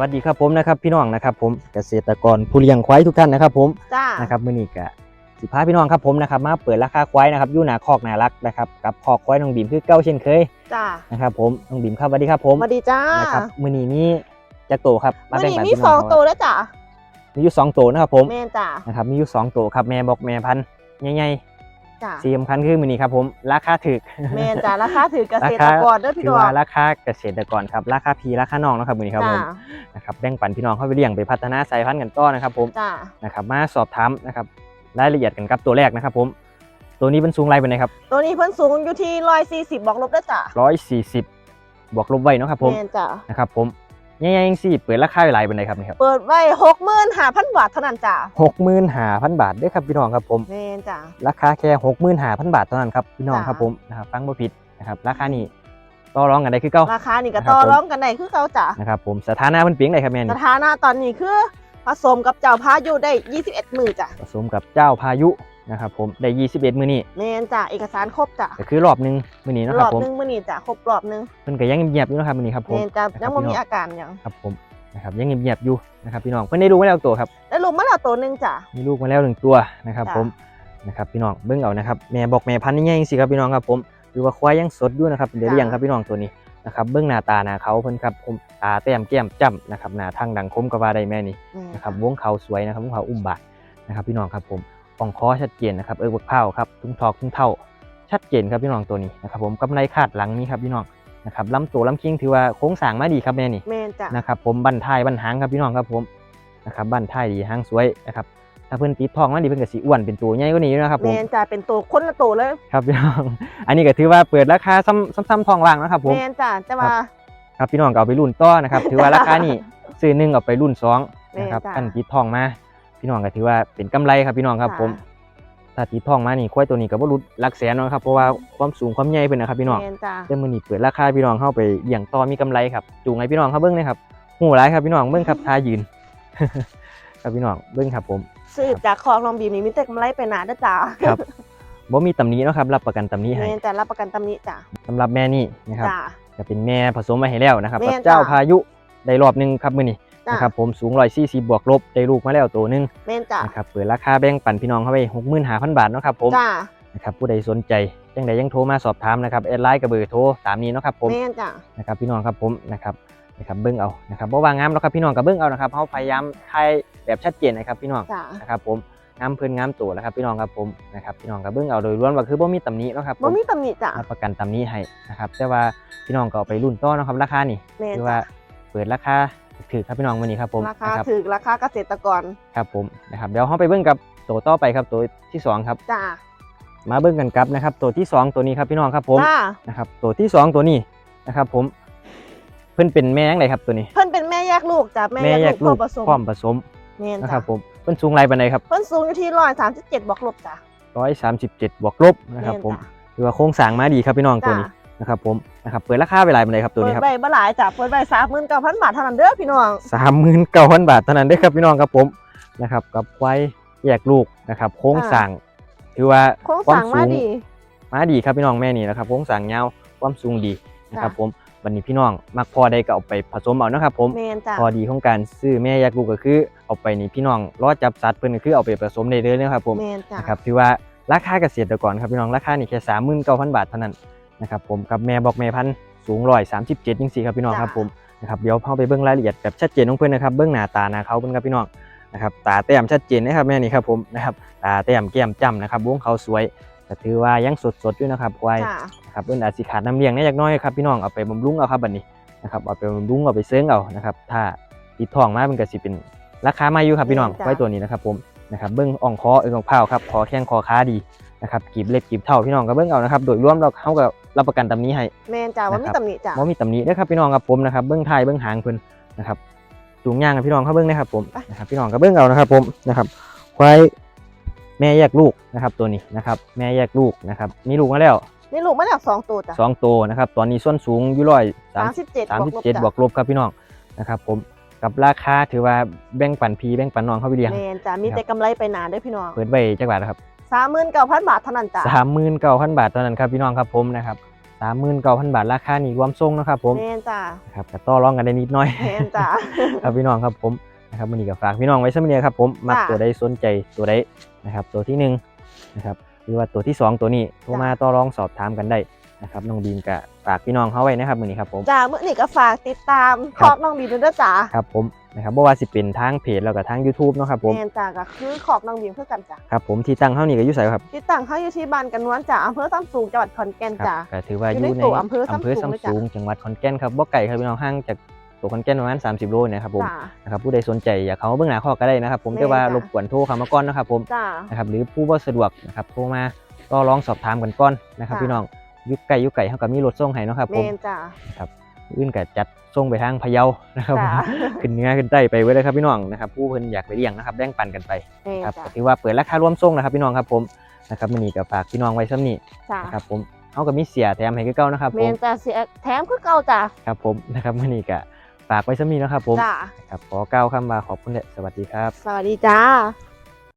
วัสดีครับผมนะครับพี่น้องนะครับผมเกษตรกรผู้เลี้ยงควายทุกท่านนะครับผมจ้านะครับมื้อนี้ก็สิพาพี่น้องครับผมนะครับมาเปิดราคาควายนะครับอยู่หน้าคอกน่ารักนะครับกับคอกควายน้องบีมคือเก้าเช่นเคยจ้านะครับผมน้องบีมครับสวัสดีครับผมสวัสดีจ้านะครับมื้อนี้มีจักโตครับวันแบ่งนี้ปันมีพี่สน้อองงตัวแล้วจ้ามีอยู่สองโตนะครับผมแม่นจ้านะครับมีอยู่สองโตครับแม่บอกแม่พันธุ์ใหญ่ จ้าๆสีสำคัญคือมื้อนี้ครับผมราคาถูกแม่นจ้าราคาถือเกษตรกรเด้อพี่ถือน้องว่าราคาเกษตรกรครับราคาพีราคาน้องนะครับมื้อนี้ครับผจ้ามนะครับแบ่งปันพี่น้องเข้าไปเลี้ยงไปพัฒนาสายพันธุ์กันต่อนะครับผมจ้านะครับมาสอบถามนะครับรายละเอียดกันครับตัวแรกนะครับผมตัวนี้เป็นสูงไรเป็นไงครับตัวนี้เพิ่นสูงอยู่ที่ร้อยสี่สิบบอกลบได้อจ้าร้อยสี่สิบบวกลบไว้เนาะครับผมแม่นจ้านะครับผม ยังยังสี่เปิดราคาไว้หลายเป็นไงครับนี่ครับเปิดไว้หกหมื่นห้าพันบาทเท่านั้นจ้าหกหมื่นห้าพันบาทเด้อครับพี่น้องครับผมแม่นจ้าราคาแค่หกหมื่นห้าพันบาทเท่านั้นครับพี่น้องจ้ะ ครับผมนะครับฟังบ่ผิดนะครับราคานี้ต่อรองกันได้คือเก่า ราคานี่ก็นะครับต่อผมรองกันได้คือเก่าจ้านะครับผมสถานะเพิ่นเปลี่ยนไดครับแม่สนี่ถานะตอนนี้คือผสมกับเจ้าพายุได้ยี่สิบเอ็ดมือจ้าผสมกับเจ้าพายุ นะครับผมได้21มื้อนี้แม่นจ้าเอกสารครบจ้าก็คือรอบหนึงมื้อนี้เนาะรครัอบบผมหนึงมื้อนี้จ้าครบรอบหนึงเพิ่นก็ยังเงียบๆอยู่เนาะครับมื้อนี้ครับผมแม่นจ้านะครับยังบ่พี่มีน้องอาการหยังครับผมนะครับยังเงียบๆอยู่นะครับพี่น้องเพิ่นได้รู้มาแล้วตัวครับ ได้ลูกมาแล้วตัวหนึงจ้ามีลูกมาแล้วหนึ่งตัวนะครับจ้ะ ผมนะครับพี่น้องเบิ่งเอานะครับแม่บอกแม่พันธุ์นี่ยังสิครับพี่น้องครับผมหรือว่าควายยังสดอยู่นะครับเดี๋ยวเลี้ยงครับพี่น้องตัวนี้นะครับเบิ่งหน้าตาหน้าเขาเพิ่นครับผมตาแต้มแก้มจ้ำนะครับหน้าทางดังคมก็ว่าได้แม่นี่แม่นนะครับวงเขาสวยนะครับวงเขาอุ้มบาทนะครับพี่น้องครับผม ป่องคอชัดเจนนะครับเออบักเผาครับทุ่งทอกทุ่งเท่าชัดเจนครับพี่น้องตัวนี้นะครับผมกำไรคาดหลังนี้ครับพี่น้องนะครับลำตัวลำคิงถือว่าโค้งสร้างมาดีครับแม่นี่แม่นจ้านะครับผมบันท้ายบันหางครับพี่น้องครับผมนะครับบันท้ายดีหางสวยนะครับถ้าเพิ่นติดทองมันดีเพิ่นก็สิอ้วนเป็นตัวใหญ่กว่านี้อยู่นะครับผมแม่นจ้าเป็นตัวคนละตัวเลยครับพี่น้อง อันนี้ก็ถือว่าเปิดราคาซ้ำซ้ำซ้ำทองว่างนะครับผมแม่นจ้าแต่ว่าครับพี่น้องก็เอาไปรุ่นต่อนะครับถือว่าราคานี้ซื้อหนึ่งเอาไปรุ่นสองแม่นะครับจ้ะอันติดทองมา พี่น้องก็ถือว่าเป็นกำไรครับพี่น้องครับจ้ะผมถ้าติดทองมานี่ควายตัวนี้ก็บ่รุดหลักแสนเนาะครับเพราะว่าความสูงความใหญ่เพิ่นนะครับพี่น้องแม่นจ้าแต่มื้อนี้เปิดราคาพี่น้องเข้าไปเลี้ยงต่อมีกำไรครับจูงให้พี่น้องเขาเบิ่งเลยครับหูหลายครับพี่น้องเบิ่งครับท่ายืนครับพี่น้องเบิ่งครับผมสืบจากคลองลองบีมนี่มีแต่กำไรไปหนาเด้อจ้าครับบ่มีตำหนิเนาะครับรับประกันตำหนิให้แม่นจ้ารับประกันตำหนิจ้าสำหรับแม่นี่นะครับจ้าจะเป็นแม่ผสมมาให้แล้วนะครับแม่กับนเจ้าจ้ะพายุได้รอบหนึงครับมื้อนี้จ้า นะครับผมสูง140บวกลบได้ลูกมาแล้วตัวหนึงแม่นจ้านะครับเปิดราคาแบ่งปันพี่น้องเข้าไป65,000บาทเนาะครับผมจ้านะครับผู้ใดสนใจจังใดยังโทรมาสอบถามนะครับแอดไลน์กับเบอร์โทรตามนี้เนาะครับผมแม่นจ้านะครับพี่น้องครับผมนะครับนะครับเบิ้งเอานะครับบ่ว่างามแล้วครับพี่น้องกับเบิ้งเอานะครับเขาพยายามถ่ายแบบชัดเจนนะครับพี่น้องจ้านะครับผมงามเพิ่นงามตัวนะครับพี่น้องครับผมนะครับพี่น้องกับเบิ้งเอาโดยรวมว่าคือบ่มีตำหนิเนาะครับผบ่มมีตำหนิจ้ารับประกันตำหนิให้นะครับแต่ว่าพี่น้องก็เอาไปรุ่นต่อเนาะครับราคานี่แม่นคือจ้าว่าเปิดราคา ถือครับพี่น้องวันนี้ครับผมราคานะครับถึกราคาเกษตรกรครับผมนะครับเดี๋ยวเราไปเบิ้งกับตัวต่อไปครับตัวที่สองครับจ้ามาเบิ้งกันครับนะครับ ตัวที่สองตัวนี้ครับพี่น้องครับผมจ้านะครับตัวที่สองตัวนี้นะครับ ผม เพิ่นเป็นแม่ยังไงครับตัวนี้ เพิ่นเป็นแม่แยกลูกจ้าแม่แม่แยแยกกลูลูกกพ่อผสมพร้อมผสมแม่นนะคจ้ารับผมเพิ่นสูงไรปานใดครับเพิ่นสูงอยู่ที่ร้อยสามสิบเจ็ดบวกลบจ้า137บวกลบนะครับ ผมแจ้ถือว่าโครงสร้างมาดีครับพี่น้องตัวนี้จ้า นะครับผมนะครับเปิดราคาไปหลายปานใดครับตัวเปินี้ดครับใบบ่หลายจ้าเปิดใบสามหมื่นเก้าพันบาทเท่านั้นเด้อพี่น้อง39,000บาทเท่านั้นเด้อครับพี่น้องครับผมนะครับกับควายแยกลูกนะครับโครงสร้างถือว่าโครงสร้างมาดีมาดีครับพี่น้องแม่นี่นะครับโครงสร้างยาวความสูงดีนะครับผมวันนี้พี่น้องมักพอได้ก็เอาไปผสมเอานะครับผมแม่นจ้าพอดีของการซื้อแม่แยกลูกก็คือเอาไปนี่พี่น้องรอจับสัตว์เพิ่นก็คือเอาไปผสมได้เลยนะครับผมแม่นจ้านะครับถือว่าราคาเกษตรกรครับพี่น้องราคานี่แค่สามหมื่นเก้าพันบาทเท่านั้น นะครับผมกับแม่บอกแม่พันธุ์สูงร้อยสามสิบเจ็ดยังสี่ครับพี่น้องครับผมนะครับเดี๋ยวเข้าไปเบิ้งรายละเอียดแบบชัดเจนของเพื่อนนะครับเบิ้งหน้าตาหน้าเขาเพิ่นครับพี่น้องนะครับตาแต้มชัดเจนนะครับแม่นี่ครับผมนะครับตาแต้มแก้มจ้ำนะครับวงเขาสวยก็ถือว่ายังสดสดๆอยู่นะครับควายจ้านะครับเพิ่นอาจสิขาดน้ำเลี้ยงนิดน้อยครับพี่น้องเอาไปบำรุงเอาครับบัดนี้นะครับเอาไปบำรุงเอาไปเซิงเอานะครับถ้าติดทองมาเป็นก็สิเป็นราคามาอยู่ครับพี่น้องควายตัวนี้นะครับผมนะครับเบิ้งอ่องคอเอิงของเผาครับคอแข้งคอขาดีนะครับกีบเล็บกีบเท่าพี่น้องก็เบิ้งเอานะครับโดยรวมเราเขาก็ รับประกันตำนี้ให้ แม่นจ้าว่ามีนะครับ ตำหนิจ้าบ่มีตำหนิเด้อครับพี่น้องครับผมนะครับเบิ้งท้ายเบิ้งหางเพิ่นนะครับจูงย่างกับพี่น้องเขาเบิ้งนะครับผมนะครับพี่น้องก็เบิ้งเอานะครับผมนะครับควายแม่แยกลูกนะครับตัวนี้นะครับแม่แยกลูกนะครับมีลูกมาแล้วนี่ลูกมาแล้วสองตัวจ้าสองตัวนะครับตอนนี้ส่วนสูงอยู่ร้อยสาสามมสิบเจ็ดสามบวสิกบลบเจ็ดจ้าบวกลบครับพี่น้องนะครับผมกับราคาถือว่าแบ่งปันพีแบ่งปันน้องเข้าไปเลี้ยง แม่นจ้ามีแต่กำไรไปหนาเด้อพี่น้องเปิดไว้จักบาทครับ สามหมื่นเก้าพันบาทเท่านั้นจ้าสามหมื่นเก้าพันบาทตอนนั้นครับพี่น้องครับผมนะครับสามหมื่นเก้าพันบาทราคานี่รวมทรงนะครับผมแมนจ้านะครับก็ต่อรองกันได้นิดหน่อยแมนจ้าครับพี่น้องครับผมนะครับวันนี้ก็ฝากพี่น้องไว้สักนิดครับผมมักค่ะตัวใดสนใจตัวใดนะครับ ตัวที่หนึ่งนะครับหรือว่าตัวที่สองตัวนี้โทรมาต่อรองสอบถามกันได้นะครับน้องบีมก็ฝากพี่น้องเขาไว้นะครับมือนี้ครับผมจ้าเมื่อนี้ก็ฝากติดตามคขรับอบน้องบีมด้วยจ้าครับผม นะครับบ่ว่าสิเป็นทางเพจแล้วก็ทาง YouTube เนาะครับผมแมนจ้าก็คือขอบน้องบีมเพื่อกันจ้าครับผมที่ตั้งเฮานี่ก็อยู่ไสครับที่ตั้งเขาอยู่ที่บ้านกันนวลจ้าอำเภอซ้ำสูงจังหวัดขอนแก่นครับจ้าก็ถือว่าออยู่ยู่ในในตัวอำเภออำเภอซ้ำสูงเลยจ้ะซ้ำสูงจังหวัดขอนแก่นครับบ่ไกลครับพี่น้องห่างจากตัวขอนแก่นประมาณ30 โลนะครับผมจ้านะครับผู้ใดสนใจอยากเข้ามาเบื้องหน้าข้อก็ได้นะครับผมแม่แต่ว่าจ้ะรบกวนโทรเข้ามาก่อนนะครับผมจ้านะครับหรือผู้บ่สะดวกนะครับโทรมาก็ลองสอบถามกันก่อนนะครับค่ะพี่น้องอยุคไก่ยุคไก่เฮาก็มีรถส่งให้เนาะครับแมผมนจ้า อื่นก็จัดส่งไปทางพะเยานะครับจ้าขึ้นเหนื้อขึ้นใต้ไปไว้เลยครับพี่น้องนะครับผู้เพิ่นอยากไปเลี้ยงนะครับแบ่งปันกันไปแมนครับจ้าก็ถือว่าเปิดราคาร่วมส่งนะครับพี่น้องครับผมนะครับมื้อนี้ก็ฝากพี่น้องไว้ซ้ำนี้จ้านะครับผมเฮาก็มีเสียแถมให้คือเก่านะครับแมผมนจ้าเสียแถมคือเก่าจ้าครับผมนะครับมื้อนี้ก็ฝากไว้ซ้ำนี้นะครับผมจ้าครับขอกล่าวคำว่าขอบคุณและสวัสดีครับ สวัสดีจ้า